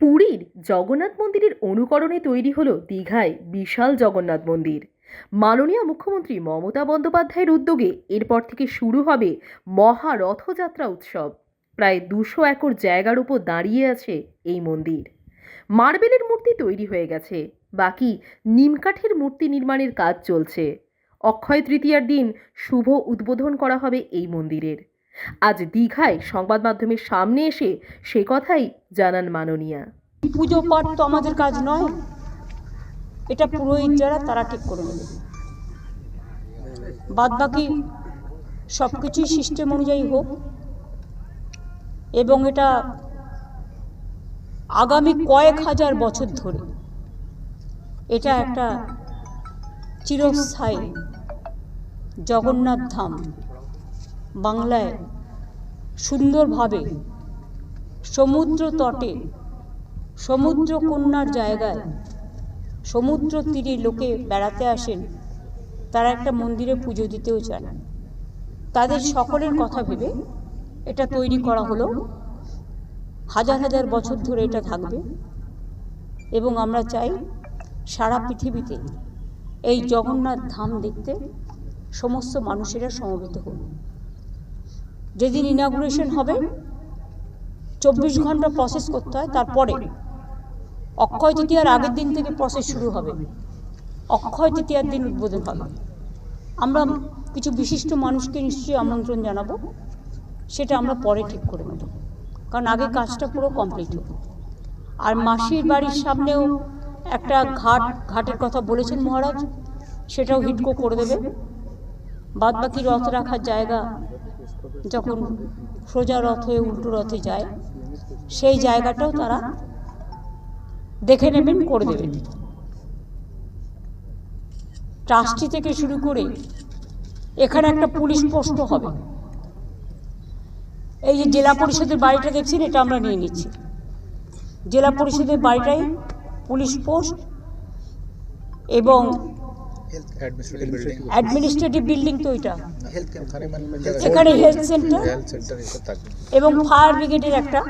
পুরীর জগন্নাথ মন্দিরের অনুকরণে তৈরি হলো দীঘায় বিশাল জগন্নাথ মন্দির। মাননীয় মুখ্যমন্ত্রী মমতা বন্দ্যোপাধ্যায়ের উদ্যোগে এরপর থেকে শুরু হবে মহা রথযাত্রা উৎসব। প্রায় দুশো একর জায়গার উপর দাঁড়িয়ে আছে এই মন্দির। মার্বেলের মূর্তি তৈরি হয়ে গেছে। বাকি নিমকাঠের মূর্তি নির্মাণের কাজ চলছে। অক্ষয় তৃতীয়ার দিন শুভ উদ্বোধন করা হবে এই মন্দিরের। আজ দীঘায় সংবাদ মাধ্যমের সামনে এসে সে কথাই জানান মাননীয়া। পুজো পাঠ তো আমাদের কাজ নয়। এটা পুরোহিত যারা, তারা ঠিক করে নেবে। বাদ বাকি সব কিছুই সিস্টেম অনুযায়ী হোক, এবং এটা আগামী কয়েক হাজার বছর ধরে এটা একটা চিরস্থায়ী জগন্নাথ ধাম। বাংলায় সুন্দরভাবে সমুদ্র তটে সমুদ্র কন্যার জায়গায় সমুদ্র তীরে লোকে বেড়াতে আসেন, তারা একটা মন্দিরে পুজো দিতেও চান। তাদের সকলের কথা ভেবে এটা তৈরি করা হলো। হাজার হাজার বছর ধরে এটা থাকবে। এবং আমরা চাই সারা পৃথিবীতে এই জগন্নাথ ধাম দেখতে সমস্ত মানুষেরা সমবেত হোক। যেদিন ইনাগুরেশন হবে, চব্বিশ ঘণ্টা প্রসেস করতে হয়, তারপরে অক্ষয় তৃতীয়ার আগের দিন থেকে প্রসেস শুরু হবে। অক্ষয় তৃতীয়ার দিন উদ্বোধন হবে। আমরা কিছু বিশিষ্ট মানুষকে নিশ্চয়ই আমন্ত্রণ জানাব, সেটা আমরা পরে ঠিক করে নেব। কারণ আগে কাজটা পুরো কমপ্লিট হবে। আর মাসির বাড়ির সামনেও একটা ঘাট, ঘাটের কথা বলেছেন মহারাজ, সেটাও হিটকো করে দেবে। বাদ বাকি রথ রাখার জায়গা যখন সোজা রথ হয়ে উল্টো রথে যায়, সেই জায়গাটাও তারা দেখে নেবেন, করে দেবেন। ট্রাস্টি থেকে শুরু করে এখানে একটা পুলিশ পোস্ট হবে। এই যে জেলা পরিষদের বাড়িটা দেখছেন, এটা আমরা নিয়ে নিচ্ছি। জেলা পরিষদের বাড়িটাই পুলিশ পোস্ট এবং অ্যাডমিনিস্ট্রেটিভ বিল্ডিং তো এটা। এখানে হেলথ সেন্টার এবং ফায়ার ব্রিগেডের একটা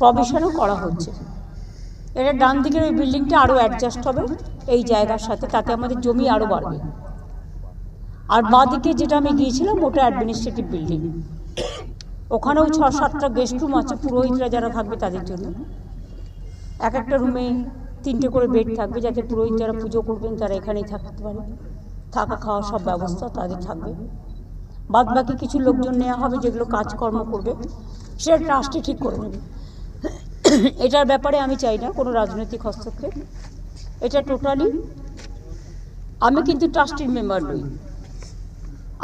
প্রভিশনও করা হচ্ছে। এটা ডান দিকের ওই বিল্ডিংটা আরও অ্যাডজাস্ট হবে এই জায়গার সাথে তাতে আমাদের জমি আরও বাড়বে। আর বাঁদিকে যেটা আমি গিয়েছিলাম ওটা অ্যাডমিনিস্ট্রেটিভ বিল্ডিং ওখানেও ছ সাতটা গেস্ট রুম আছে পুরোহিতরা যারা থাকবে তাদের জন্য। এক একটা রুমে তিনটে করে বেড থাকবে, যাতে পুরোহিত যারা পুজো করবেন তারা এখানেই থাকতে পারে। থাকা, খাওয়া সব ব্যবস্থা তাদের থাকবে। বাদ বাকি কিছু লোকজন নেওয়া হবে যেগুলো কাজকর্ম করবে, সেটা ট্রাস্টে ঠিক করে নেবে। এটার ব্যাপারে আমি চাই না কোনো রাজনৈতিক হস্তক্ষেপ। এটা টোটালি আমি কিন্তু ট্রাস্টের মেম্বার নই।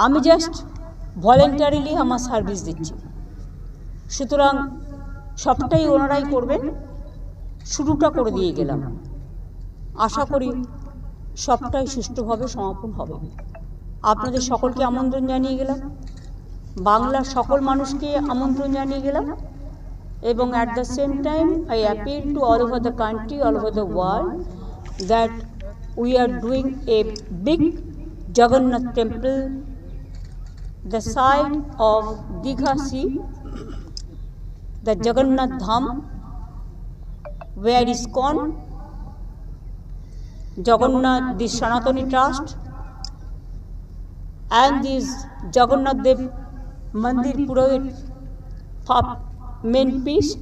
আমি জাস্ট ভলেন্টারিলি আমার সার্ভিস দিচ্ছি। সুতরাং সবটাই ওনারাই করবেন। শুরুটা করে দিয়ে গেলাম। আশা করি সবটাই সুষ্ঠুভাবে সমাপন হবে। আপনাদের সকলকে আমন্ত্রণ জানিয়ে গেলাম। বাংলার সকল মানুষকে আমন্ত্রণ জানিয়ে গেলাম। এবং at the same time I appeal to all over the country all over the world that we are doing a big Jagannath temple the side of Digha Sea, the Jagannath Dham, where is ISKCON, Jagannath, the Sanatani Trust, and this Jagannath Dev Mandir Purohit, main priest,